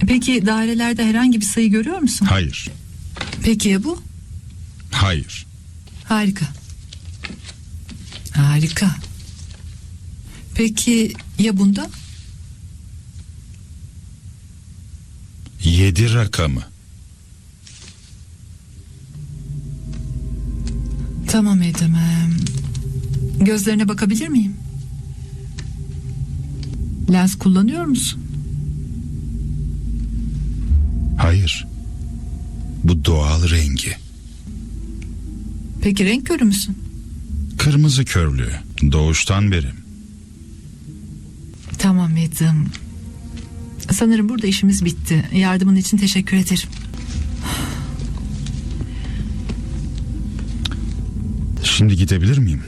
Peki dairelerde herhangi bir sayı görüyor musun? Hayır. Peki ya bu? Hayır. Harika. Harika. Peki ya bunda? Yedi rakamı. Tamam edemem. Gözlerine bakabilir miyim? Lens kullanıyor musun? Hayır. Bu doğal rengi. Peki renk körü müsün? Kırmızı körlüğü. Doğuştan beri. Tamam Edim. Sanırım burada işimiz bitti. Yardımın için teşekkür ederim. Şimdi gidebilir miyim?